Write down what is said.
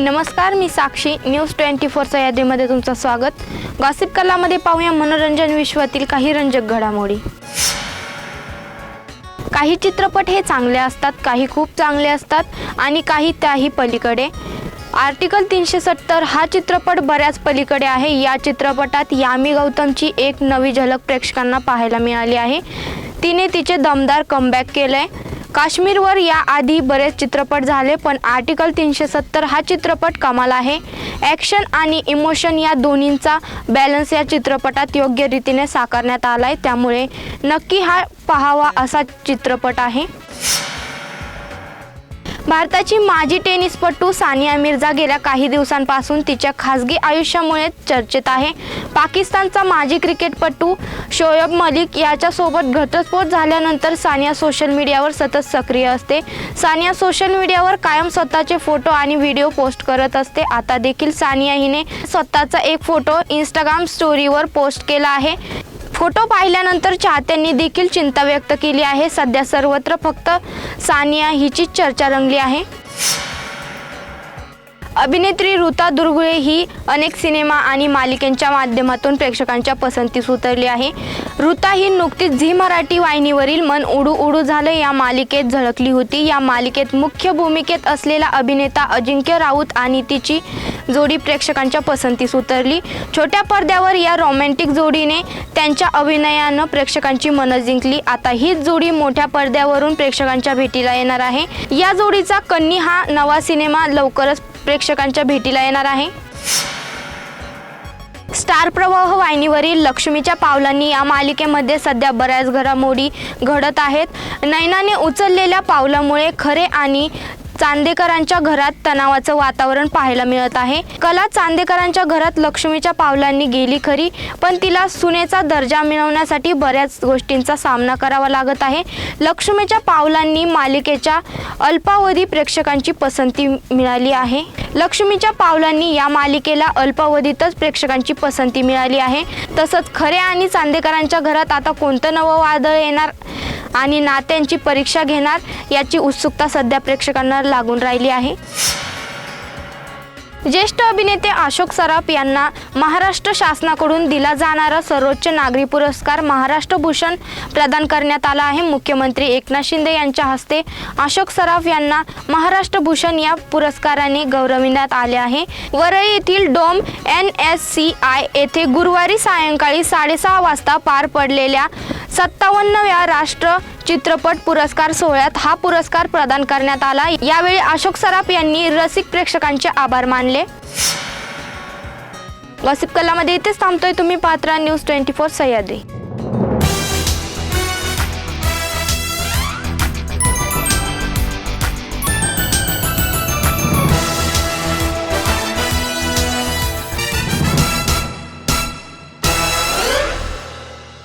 नमस्कार मी साक्षी. News twenty फोरच्या यादीमध्ये तुमचं स्वागत. गॉसिप कलामध्ये पाहूया मनोरंजन विश्वातील काही रंजक घडामोडी. काही चित्रपट हे चांगले असतात काही खूप चांगले असतात आणि काही त्याही पलीकडे. आर्टिकल तीनशे सत्तर हा चित्रपट बऱ्याच पलीकडे आहे. या चित्रपटात यामी गौतमची एक नवी झलक प्रेक्षकांना पाहायला मिळाली आहे. तिने तिचे दमदार कमबॅक केलं आहे काश्मीरवर याआधी बरेच चित्रपट झाले पण आर्टिकल तीनशे सत्तर हा चित्रपट कमाल आहे. ॲक्शन आणि इमोशन या दोन्हींचा बॅलन्स या चित्रपटात योग्य रीतीने साकारण्यात आला आहे त्यामुळे नक्की हा पाहावा असा चित्रपट आहे. भारताची माजी टेनिसपटू सानिया मिर्झा गेल्या काही दिवसांपासून तिच्या खासगी आयुष्यामुळे चर्चेत आहे. पाकिस्तानचा माजी क्रिकेटपटू शोएब मलिक याच्यासोबत घटस्फोट झाल्यानंतर सानिया सोशल मीडियावर सतत सक्रिय असते. सानिया सोशल मीडियावर कायम स्वतःचे फोटो आणि व्हिडिओ पोस्ट करत असते. आता देखील सानिया हिने स्वतःचा एक फोटो इंस्टाग्राम स्टोरीवर पोस्ट केला आहे. फोटो पाहिल्यानंतर चाहत्यांनी देखील चिंता व्यक्त केली आहे. सध्या सर्वत्र फक्त सानिया हिचीच चर्चा रंगली आहे. अभिनेत्री ऋता दुर्गुळे ही अनेक सिनेमा आणि मालिकांच्या माध्यमातून प्रेक्षकांच्या पसंतीस उतरली आहे. ऋता ही नुकतीच झी मराठी वाहिनीवरील मन उडू उडू झालं या मालिकेत झळकली होती. या मालिकेत मुख्य भूमिकेत असलेला अभिनेता अजिंक्य राऊत आणि तिची जोडी प्रेक्षकांच्या पसंतीस उतरली. छोट्या पडद्यावर या रोमॅन्टिक जोडीने त्यांच्या अभिनयानं प्रेक्षकांची मनं जिंकली. आता हीच जोडी मोठ्या पडद्यावरून प्रेक्षकांच्या भेटीला येणार आहे. या जोडीचा कन्नी हा नवा सिनेमा लवकरच प्रेक्षकांच्या भेटीला येणार आहे. स्टार प्रवाह वाहिनीवरील लक्ष्मीच्या पावलांनी या मालिकेमध्ये सध्या बऱ्याच घडामोडी घडत आहेत. नैनाने उचललेल्या पावलामुळे खरे आणि चांदेकरांच्या घरात तणावाचं वातावरण पाहायला मिळत आहे. कला चांदेकरांच्या घरात लक्ष्मीच्या पावलांनी गेली खरी पण तिला सुनेचा दर्जा मिळवण्यासाठी बऱ्याच गोष्टींचा सामना करावा लागत आहे. लक्ष्मीच्या पावलांनी मालिकेच्या अल्पावधी प्रेक्षकांची पसंती मिळाली आहे. लक्ष्मीच्या पावलांनी या मालिकेला अल्पावधीतच प्रेक्षकांची पसंती मिळाली आहे. तसंच खरे आणि चांदेकरांच्या घरात आता कोणतं नवं वादळ येणार? आणि नात्यांची परीक्षा घेणार याची उत्सुकता सध्या प्रेक्षकांना लागून राहिली आहे. ज्येष्ठ अभिनेते अशोक सराफ यांना महाराष्ट्र शासनाकडून दिला जाणारा सर्वोच्च नागरी पुरस्कार महाराष्ट्र भूषण प्रदान करण्यात आला आहे. मुख्यमंत्री एकनाथ शिंदे यांच्या हस्ते अशोक सराफ यांना महाराष्ट्र भूषण या पुरस्काराने गौरविण्यात आले आहे. वरळी येथील dome N S C I येथे गुरुवारी सायंकाळी साडेसहा वाजता पार पडलेल्या सत्तावन्नव्या राष्ट्र चित्रपट पुरस्कार सोहळ्यात हा पुरस्कार प्रदान करण्यात आला. यावेळी अशोक सराफ यांनी रसिक प्रेक्षकांचे आभार मानले. गॉसिप कलामध्ये इथेच थांबतोय तुम्ही. पात्रा न्यूज ट्वेंटी फोर सह्याद्री.